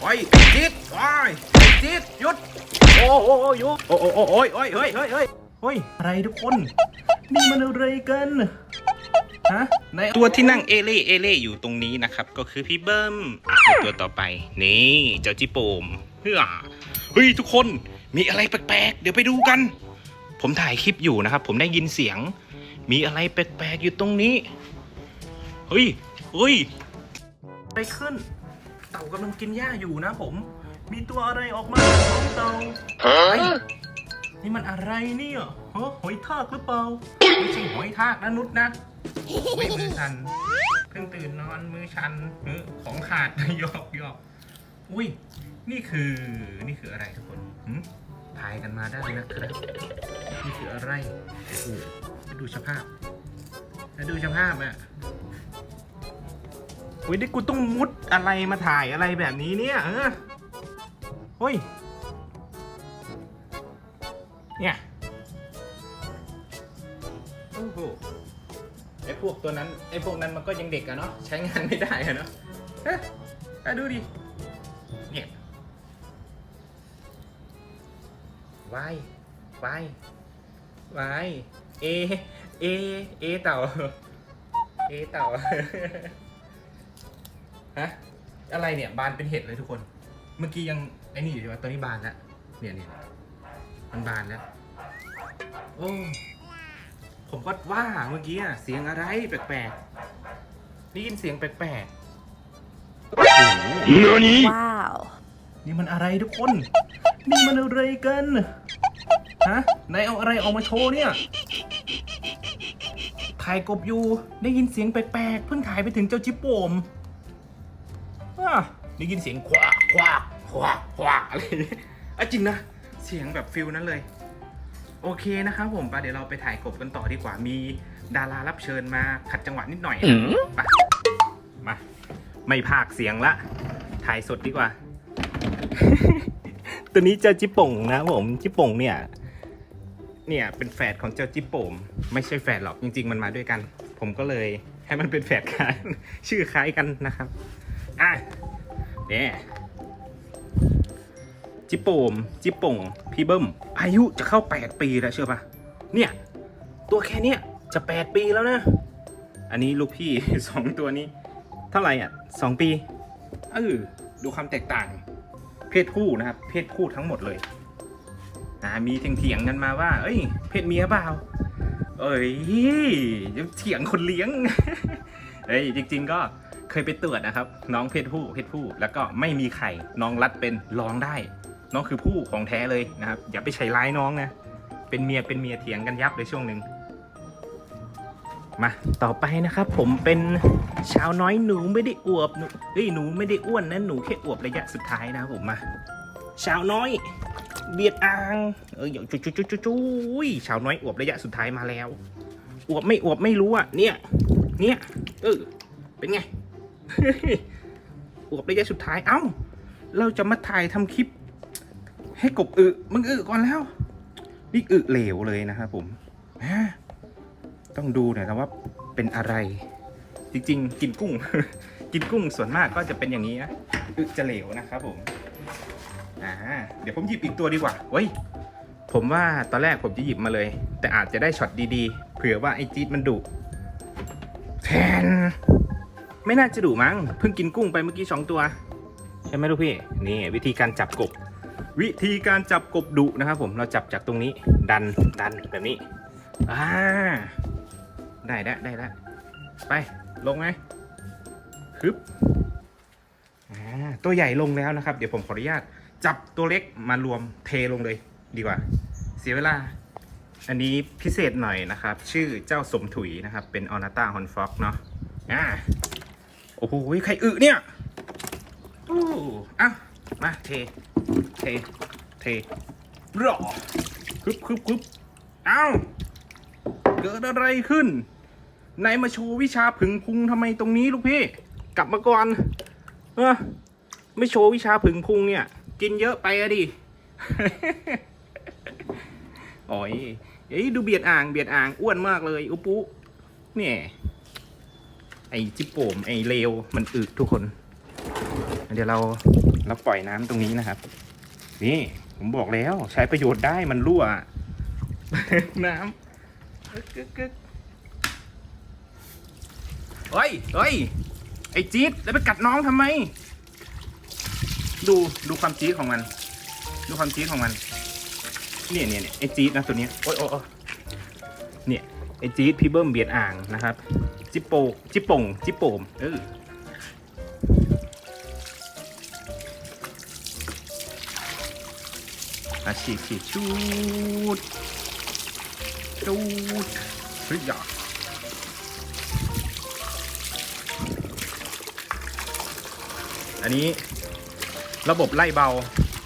โอ้ยไอ้จิ๊ดโอ้ยไอ้จิ๊ดหยุด โอ้โอ้โอ้ยหยุดโอ้โอ้โอ้โอ้ยโอ้ยเฮ้ยเฮ้ยเฮ้ยเฮ้ยอะไรทุกคน นี่มันอะไรกันฮะในตัวที่นั่งเอเล่เอเล่อยู่ตรงนี้นะครับ ก็คือพี่เบิ้มตัวต่อไป นี่เจ้าจิโปมเฮ้ยเฮ้ยทุกคนมีอะไรแปลกๆ เดี๋ยวไปดูกัน ผมถ่ายคลิปอยู่นะครับ ผมได้ยินเสียง มีอะไรแปลกๆอยู่ตรงนี้ เฮ้ยเฮ้ยอะไรขึ้นเต่ากำลังกินหญ้าอยู่นะผม มีตัวอะไรออกมาจากท้องเต่าเฮ้ยนี่มันอะไรเนี่ยฮะหอยทากหรือเปล่าไม่ใช่หอยทากนะนุชนะไม่มือชันเพิ่งตื่นนอนมือชันเออของขาดหยอกหยอกอุ้ยนี่คือนี่คืออะไรทุกคนหึถ่ายกันมาได้นะครับนี่คืออะไรโอ้โหดูสภาพแล้วดูสภาพอะ อุ้ยนี่กูต้องมุดอะไรมาถ่ายอะไรแบบนี้เนี่ยเออเฮ้ย เนี่ยโอ้โหไอ้พวกตัวนั้นไอ้พวกนั้นมันก็ยังเด็กอะเนาะใช้งานไม่ได้อะเนาะเฮ้ยอะดูดิ เนี่ยวายวายวายเอ เอ เอเต่า เอเต่า ฮะ อะไรเนี่ย บานเป็นเห็ดเลยทุกคน เมื่อกี้ยังไอ้นี่อยู่ใช่ไหมตัวนี้บานแล้วเนี่ยเนี่ยมันบานแล้ว โอ้ ผมก็ว่าเมื่อกี้อะเสียงอะไรแปลกๆได้ยินเสียงแปลกๆโอ้โห Wow. นี่มันอะไรทุกคน นี่มันอะไรกัน ฮะนายเอาอะไรออกมาโชว์เนี่ย ถ่ายกบอยู่ ได้ยินเสียงแปลกๆ เพิ่งถ่ายไปถึงเจ้าจิปโปม อะได้ยินเสียงควักควักควักควักอะไรอย่างเงี้ยอะจริงนะ เสียงแบบฟิลนั้นเลย โอเคนะครับผมไปเดี๋ยวเราไปถ่ายกบกันต่อดีกว่า มีดารารับเชิญมาขัดจังหวะนิดหน่อยนะไปมา ไม่พากเสียงละ ถ่ายสดดีกว่า ตัวนี้เจ้าจิป่งนะผม จิป่งเนี่ย เนี่ยเป็นแฝดของเจ้าจิโป่มไม่ใช่แฝดหรอกจริง ๆ มันมาด้วยกัน ผมก็เลยให้มันเป็นแฝดกัน ชื่อคล้ายกันนะครับ อะ เนี่ยจิโปมจิป่งพี่เบิ้มอายุจะเข้า 8 ปีแล้วเชื่อปะเนี่ยตัวแค่เนี้ยจะ 8 ปีแล้วนะ อันนี้ลูกพี่สองตัวนี้ เท่าไหร่อะสองปีเออดูความแตกต่าง เพศผู้นะครับ เพศผู้ทั้งหมดเลยอ่ามีเถียงกันมาว่า เอ้ย เพศเมียเปล่าเอ้ยยังเถียงคนเลี้ยงเอ้ยจริง ๆ ก็ เคยไปตรวจนะครับ น้องเพศผู้เพศผู้ แล้วก็ไม่มีไข่น้องรัดเป็นร้องได้ น้องคือผู้ของแท้เลยนะครับ อย่าไปใช้ร้ายน้องนะเป็นเมียเป็นเมียเถียงกันยับเลยช่วงหนึ่งมาต่อไปนะครับผมเป็นชาวน้อยหนูไม่ได้อวบหนูเฮ้ยหนูไม่ได้อ้วนนะหนูแค่อวบระยะสุดท้ายนะครับผมมาชาวน้อย เบียดอ่างเออจุ๊จุ๊จุ๊จุ๊จุ๊ยชาวน้อยอวบระยะสุดท้ายมาแล้วอวบไม่อวบไม่รู้อะเนี่ยเนี่ยเออเป็นไง อวบระยะสุดท้ายเอ้า เราจะมาถ่ายทำคลิป ให้กบอึมึงอึก่อนแล้ว นี่อึเหลวเลยนะครับผมฮะต้องดูหน่อยนะว่าเป็นอะไร จริงๆ กินกุ้ง กินกุ้งส่วนมากก็จะเป็นอย่างนี้นะอึจะเหลวนะครับผมอ่าเดี๋ยวผมหยิบอีกตัวดีกว่าเว้ยผมว่าตอนแรกผมจะหยิบมาเลย แต่อาจจะได้ช็อตดีๆเผื่อว่าไอ้จี๊ดมันดุแทน ไม่น่าจะดุมั้งเพิ่งกินกุ้งไปเมื่อกี้สองตัว ใช่ไหมลูกพี่ นี่วิธีการจับกบ วิธีการจับกบดุนะครับ ผมเราจับจากตรงนี้ดันดันแบบนี้อ่าได้แล้วได้แล้วไปลงไหมฮึบอ่าตัวใหญ่ลงแล้วนะครับ เดี๋ยวผมขออนุญาตจับตัวเล็กมารวมเทลงเลยดีกว่า เสียเวลา อันนี้พิเศษหน่อยนะครับ ชื่อเจ้าสมถุยนะครับ เป็นออนาตาฮอนฟ็อกเนาะอ่า โอ้โหใครอึเนี่ยอู้อะมาเท เท เทรอคึบคึบคึบเอ้าเกิดอะไรขึ้นไหนมาโชว์วิชาผึ่งพุงทำไมตรงนี้ลูกพี่ กลับมาก่อนเออไม่โชว์วิชาผึ่งพุงเนี่ย กินเยอะไปอะดิโอ้ยเอ้ยดูเบียดอ่างเบียดอ่างอ้วนมากเลยอุปุเนี่ย จิปโปมไอเลวมันอึทุกคน เดี๋ยวเราเราปล่อยน้ำตรงนี้นะครับ นี่ผมบอกแล้วใช้ประโยชน์ได้มันรั่ว น้ำกึกกึกกึกเฮ้ยเฮ้ยไอจี๊ดแล้วไปกัดน้องทำไม ดูดูความจี๊ดของมัน ดูความจี๊ดของมันเนี่ยเนี่ยเนี่ยไอจี๊ดนะตัวนี้โอ๊ยโอ๊ยเนี่ยไอจี๊ดพี่เบิ้มเบียดอ่างนะครับ จิปโปจิปโป่งจิปโปมเอออาฉีดฉีดชูดชูดเฮ้ยอย่าอันนี้ระบบไล่เบา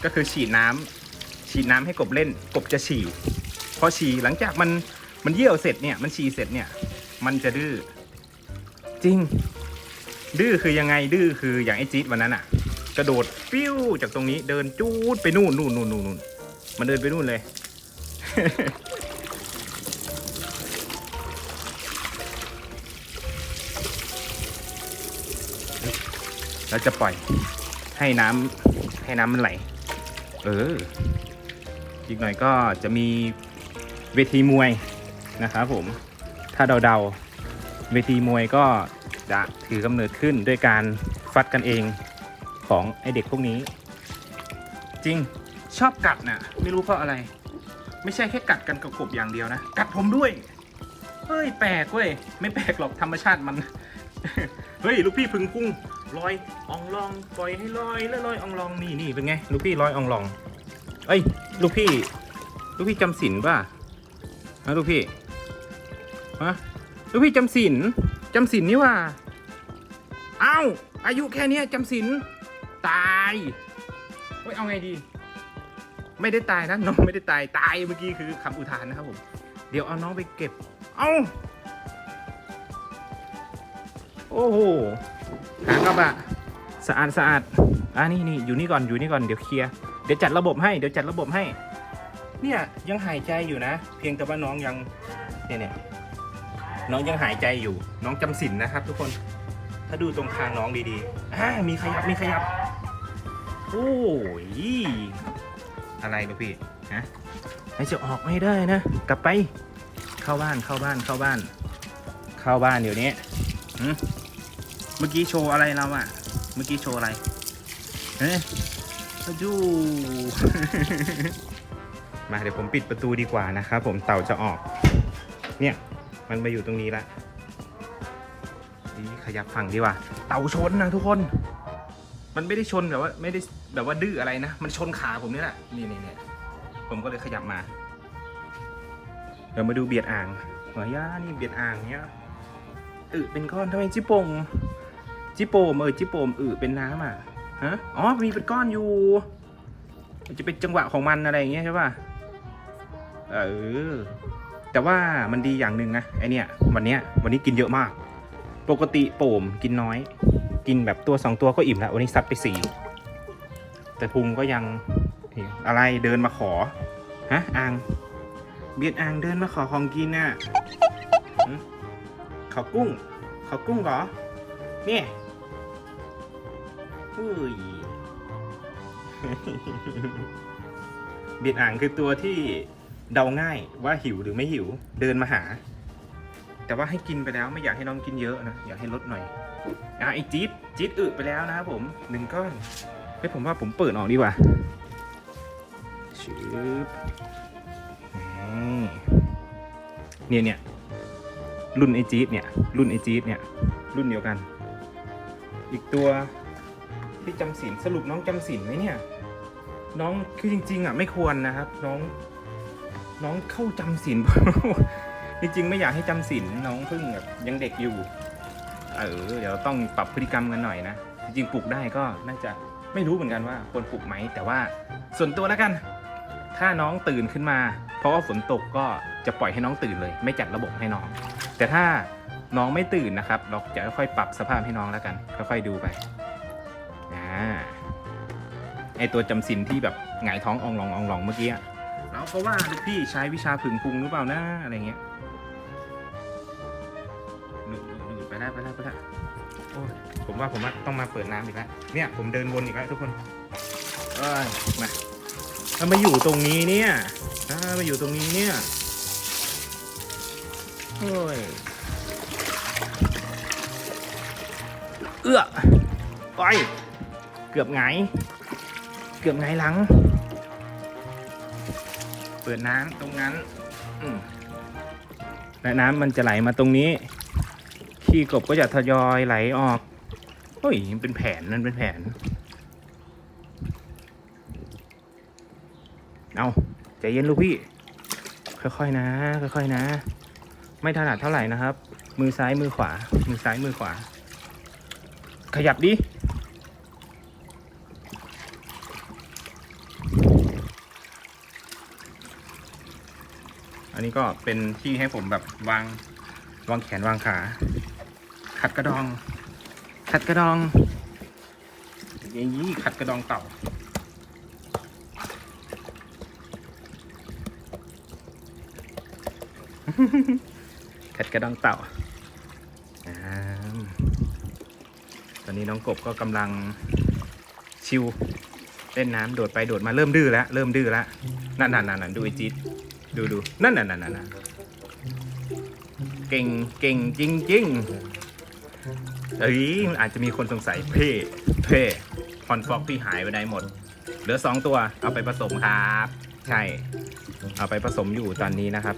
ก็คือฉีดน้ำฉีดน้ำให้กบเล่น กบจะฉี่พอฉี่หลังจากมันมันเยี่ยวเสร็จเนี่ย มันฉี่เสร็จเนี่ย มันจะดื้อ จริง ดื้อคือยังไงดื้อคืออย่างไอจี๊ดวันนั้นอะ กระโดดปิ้วจากตรงนี้เดินจูดไปนู่นนู่นนู่นนู่นนู่นมันเดินไปนู่นเลย แล้วจะปล่อยให้น้ำให้น้ำมันไหล เออ อีกหน่อยก็จะมีเวทีมวยนะครับผม ถ้าเดาๆ เวทีมวยก็จะถือกำเนิดขึ้นด้วยการฟัดกันเองของไอเด็กพวกนี้ จริงชอบกัดน่ะ ไม่รู้เพราะอะไร ไม่ใช่แค่กัดกันกับกบอย่างเดียวนะ กัดผมด้วย เฮ้ยแปลกเว้ย ไม่แปลกหรอกธรรมชาติมัน เฮ้ยลูกพี่พึงพุ่งลอยอองลองปล่อยให้ลอยแล้วลอยอองลองนี่นี่เป็นไงลูกพี่ลอยอองลอง เอ้ยลูกพี่ ลูกพี่จำศีลป่ะฮะลูกพี่ฮะ ลูกพี่จำศีลจำศีลนี่ว่า เอ้า อายุแค่เนี้ยจำศีลตายเฮ้ยเอาไงดี ไม่ได้ตายนะน้องไม่ได้ตายตายเมื่อกี้คือคำอุทานนะครับผม เดี๋ยวเอาน้องไปเก็บ เอ้าโอ้โหหางกระบะสะอาดสะอาดอ่านี่นี่อยู่นี่ก่อนอยู่นี่ก่อนเดี๋ยวเคลียร์เดี๋ยวจัดระบบให้เดี๋ยวจัดระบบให้ เนี่ยยังหายใจอยู่นะ เพียงแต่ว่าน้องยังเนี่ยเนี่ย น้องยังหายใจอยู่ น้องจำสินนะครับ ทุกคน ถ้าดูตรงคางน้องดีๆอ่ามีขยับ มีขยับ โอ้ย อะไรลูกพี่ฮะให้จะออกไม่ได้นะ กลับไป เข้าบ้าน เข้าบ้าน เข้าบ้าน เข้าบ้านเดี๋ยวนี้เมื่อกี้โชว์อะไรเราอะเมื่อกี้โชว์อะไร เฮ้ยจูมาเดี๋ยวผมปิดประตูดีกว่านะครับผมเต่าจะออก เนี่ย มันมาอยู่ตรงนี้ละนี่ขยับฝั่งดีกว่า เต่าชนนะทุกคน มันไม่ได้ชนแบบว่าไม่ได้แบบว่าดื้ออะไรนะ มันชนขาผมนี่แหละ นี่นี่นี่ผมก็เลยขยับมา เดี๋ยวมาดูเบียดอ่างหัวย่านี่เบียดอ่างเนี้ยอึเป็นก้อนทำไมจิโปงจิโปมเออจิโปมอึเป็นน้ำอะฮะอ๋อมีเป็นก้อนอยู่มันจะเป็นจังหวะของมันอะไรอย่างเงี้ยใช่ป่ะเออ แต่ว่ามันดีอย่างหนึ่งนะไอเนี่ยวันเนี้ยวันนี้กินเยอะมาก ปกติโป่มกินน้อย กินแบบตัวสองตัวก็อิ่มแล้ว วันนี้ซัดไปสี่แต่พุงก็ยังอะไรเดินมาขอฮะอ่างเบียดอ่างเดินมาขอของกินน่ะขอกุ้ง ขอกุ้งเหรอเนี่ยเฮ้ยเบียดอ่างคือตัวที่ เดาง่ายว่าหิวหรือไม่หิวเดินมาหา แต่ว่าให้กินไปแล้วไม่อยากให้น้องกินเยอะนะอยากให้ลดหน่อยอะไอจี๊ดจี๊ดอึไปแล้วนะครับผมหนึ่งก้อนเฮ้ยผมว่าผมเปิดออกดีกว่าชืบเนี่ยเนี่ยรุ่นไอจี๊ดเนี่ยรุ่นไอจี๊ดเนี่ยรุ่นเดียวกัน อีกตัวที่จำศีลสรุปน้องจำศีลไหมเนี่ย น้องคือจริง ๆอะไม่ควรนะครับ น้อง น้องเข้าจำศีล จริงๆไม่อยากให้จำศีลน้องเพิ่งแบบยังเด็กอยู่ เออเดี๋ยวต้องปรับพฤติกรรมกันหน่อยนะ จริงปลูกได้ก็น่าจะไม่รู้เหมือนกันว่าควรปลูกไหม แต่ว่าส่วนตัวแล้วกัน ถ้าน้องตื่นขึ้นมา เพราะว่าฝนตกก็จะปล่อยให้น้องตื่นเลย ไม่จัดระบบให้น้อง แต่ถ้าน้องไม่ตื่นนะครับ เราจะค่อยๆปรับสภาพให้น้องแล้วกันค่อยๆดูไปอ่าไอตัวจำสินที่แบบหงายท้องอองลองอองลองเมื่อกี้ เราก็ว่าลูกพี่ใช้วิชาผึ่งพุงหรือเปล่านะอะไรเงี้ยหนูหนูหนูไปแล้วไปแล้วไปแล้วโอ้ยผมว่าผมว่าต้องมาเปิดน้ำอีกแล้วเนี่ยผมเดินวนอีกแล้วทุกคนเอ้ยมาถ้ามาอยู่ตรงนี้เนี่ยถ้ามาอยู่ตรงนี้เนี่ยโอ้ยเอื้อไปเกือบไง เกือบไงหลัง ปิดน้ำตรงนั้นและน้ำมันจะไหลมาตรงนี้ ขี้กบก็จะทยอยไหลออกเฮ้ยมันเป็นแผนนั่นเป็นแผน เอาใจเย็นลูกพี่ ค่อยๆนะ ค่อยๆนะ ไม่ถนัดเท่าไหร่นะครับ มือซ้ายมือขวา มือซ้ายมือขวา ขยับดิ อันนี้ก็เป็นที่ให้ผมแบบวางวางแขนวางขา ขัดกระดอง ขัดกระดองอย่างนี้ขัดกระดองเต่า ขัดกระดองเต่าตอนนี้น้องกบก็กำลังชิวเล่นน้ำโดดไปโดดมาเริ่มดื้อแล้ว เริ่มดื้อแล้วนั่นนั่นนั่นนั่นดูไอจิต ดูดูนั่นนั่นนั่นนั่นเก่งเก่งจริงจริงๆเอ้ยอาจจะมีคนสงสัยเพ่เพ่คอนฟอกพี่หายไปไหนหมด เหลือสองตัวเอาไปผสมครับ ใช่ เอาไปผสมอยู่ตอนนี้นะครับ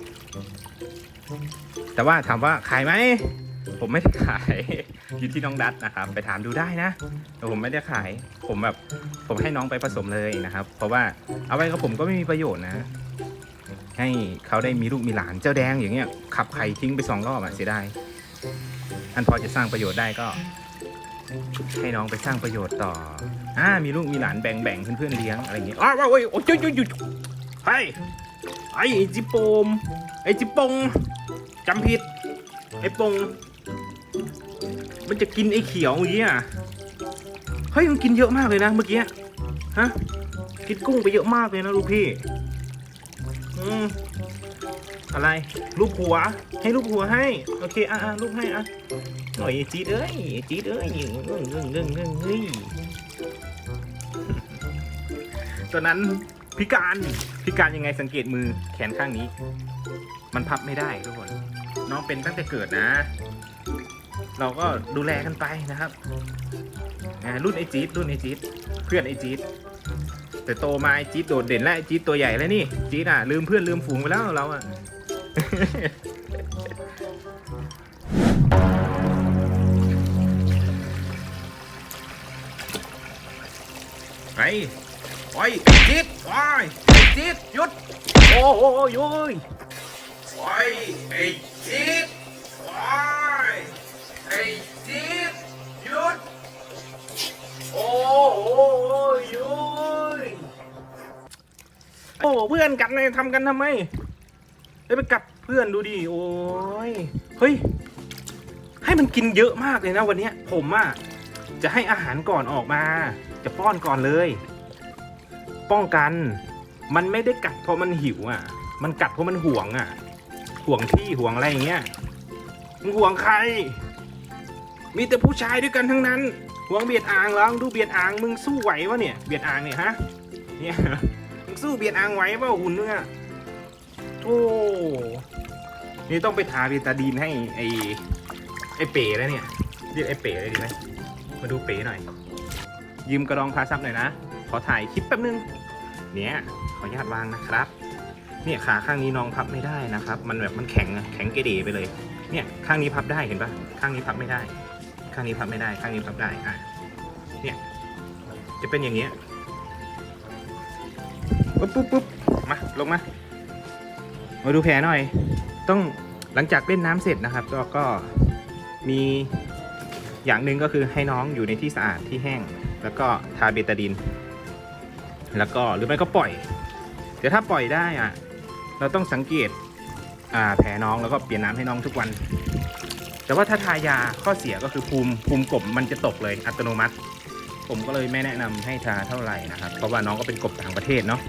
แต่ว่าถามว่าขายไหมผมไม่ได้ขายอยู่ที่น้องดัตนะครับ ไปถามดูได้นะแต่ผมไม่ได้ขาย ผมแบบผมให้น้องไปผสมเลยนะครับ เพราะว่าเอาไว้กับผมก็ไม่มีประโยชน์นะ ให้เขาได้มีลูกมีหลานเจ้าแดงอย่างเงี้ยขับไข่ทิ้งไปสองรอบอะเสียดายอันพอจะสร้างประโยชน์ได้ก็ ให้น้องไปสร้างประโยชน์ต่ออ่ามีลูกมีหลานแบ่งแบ่งเพื่อนๆเลี้ยงอะไรอย่างเงี้ยอ้าวโอ้ยโอ้ยหยุดหยุดหยุดเฮ้ไอ้จิโปมไอ้จิปงจำผิดไอ้ปง มันจะกินไอ้เขียวเมื่อกี้อะเฮ้ยมันกินเยอะมากเลยนะเมื่อกี้ฮะกินกุ้งไปเยอะมากเลยนะลูกพี่ อืมอะไรลูกหัว ให้ลูกหัวให้ โอเค อะอะลูกให้อะหน่อยจีดเอ้ยจีดเอ้ยเงึ่งเงึ่งเงึ่งเงึ่งเงึ่งเฮ้ยตอนนั้นพิการพิการยังไงสังเกตมือแขนข้างนี้ มันพับไม่ได้ทุกคน น้องเป็นตั้งแต่เกิดนะ เราก็ดูแลกันไปนะครับอ่ารุ่นไอจีดรุ่นไอจีดเพื่อนไอจีด แต่โตมาไอจี๊ดโดดเด่นแล้วไอจี๊ดตัวใหญ่แล้วนี่จี๊ดอะลืมเพื่อนลืมฝูงไปแล้วเราอะ ไปไปจี๊ดไปจี๊ดหยุด โอ้โหยุดไปไอจี๊ดไปไอจี๊ดหยุด โอ้โหยุด โอ้เพื่อนกันเลยทำกันทำไมเอ้ไปกัดเพื่อนดูดิโอ้ยเฮ้ย ให้มันกินเยอะมากเลยนะวันนี้ผมอะจะให้อาหารก่อนออกมา จะป้อนก่อนเลย ป้องกัน มันไม่ได้กัดเพราะมันหิวอะ มันกัดเพราะมันห่วงอะ ห่วงที่ห่วงอะไรอย่างเงี้ยมึงห่วงใคร มีแต่ผู้ชายด้วยกันทั้งนั้น ห่วงเบียดอ่างเหรองดูเบียดอ่างมึงสู้ไหววะเนี่ย เบียดอ่างเนี่ยฮะ เนี่ย สู้เบียดอ่างไหวเปล่าหุ่นนึงอะโอ้นี่ต้องไปทาเบตาดีนให้ไอ้ไอ้เป๋แล้วเนี่ยเรียกไอ้เป๋เลยดีไหมมาดูเป๋หน่อย ยืมกระดองพาซับหน่อยนะ ขอถ่ายคลิปแป๊บนึง เนี่ยขออนุญาตวางนะครับ เนี่ยขาข้างนี้น้องพับไม่ได้นะครับ มันแบบมันแข็งแข็งเกระเดไปเลย เนี่ยข้างนี้พับได้เห็นปะข้างนี้พับไม่ได้ ข้างนี้พับไม่ได้ ข้างนี้พับได้อะเนี่ยจะเป็นอย่างเงี้ย ปุ๊บปุ๊บปุ๊บมาลงมา มาดูแผลหน่อย ต้องหลังจากเล่นน้ำเสร็จนะครับ ก็ก็มีอย่างหนึ่งก็คือให้น้องอยู่ในที่สะอาดที่แห้ง แล้วก็ทาเบตาดิน แล้วก็หรือไม่ก็ปล่อย เดี๋ยวถ้าปล่อยได้อะ เราต้องสังเกตอ่าแผลน้องแล้วก็เปลี่ยนน้ำให้น้องทุกวัน แต่ว่าถ้าทายาข้อเสียก็คือภูมิภูมิกบมันจะตกเลยอัตโนมัติ ผมก็เลยไม่แนะนำให้ทาเท่าไหร่นะครับ เพราะว่าน้องก็เป็นกบต่างประเทศเนาะ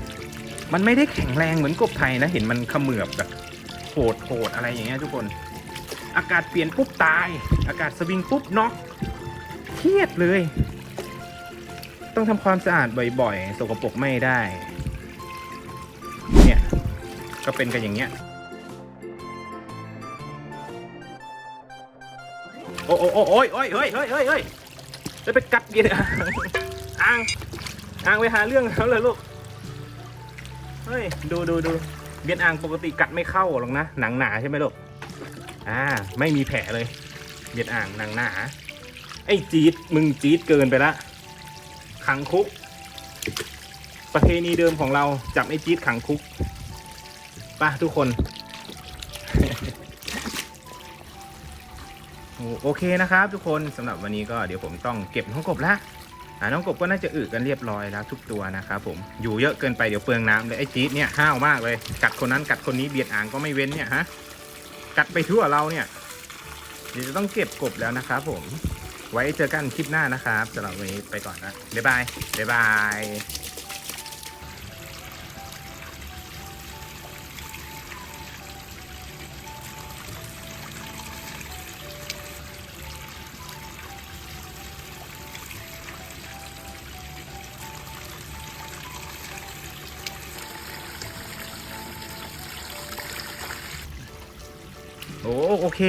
มันไม่ได้แข็งแรงเหมือนกบไทยนะ เห็นมันเขมือบแบบโหดโหดอะไรอย่างเงี้ยทุกคน อากาศเปลี่ยนปุ๊บตาย อากาศสวิงปุ๊บน็อกเครียดเลย ต้องทำความสะอาดบ่อยๆ สกปรกไม่ได้ เนี่ย ก็เป็นกันอย่างเงี้ย โอ้โอ้โอ้โอ้ยโอ้ยเฮ้ยเฮ้ยเฮ้ยเฮ้ยจะไปกัดเบียดอ่างอ่างอ่างไปหาเรื่องเขาเลยลูก เฮ้ย ดูดูดูเบียดอ่างปกติกัดไม่เข้าหรอกนะ หนังหนาใช่ไหมลูก อ่า ไม่มีแผลเลยเบียดอ่างหนังหนา ไอ้จี๊ดมึงจี๊ดเกินไปละ ขังคุก ประเพณีเดิมของเราจับไอ้จี๊ดขังคุกป่ะทุกคน โอเคนะครับทุกคนสำหรับวันนี้ก็เดี๋ยวผมต้องเก็บน้องกบละ น้องกบก็น่าจะอึกันเรียบร้อยแล้วทุกตัวนะครับผมอยู่เยอะเกินไปเดี๋ยวเปลืองน้ำเลยไอ้จี๊ดเนี่ยห้าวมากเลย กัดคนนั้นกัดคนนี้เบียดอ่างก็ไม่เว้นเนี่ยฮะกัดไปทั่วเราเนี่ยเดี๋ยวจะต้องเก็บกบแล้วนะครับผมไว้เจอกันคลิปหน้านะครับสำหรับวันนี้ไปก่อนนะบ๊ายบายบ๊ายบาย โอเค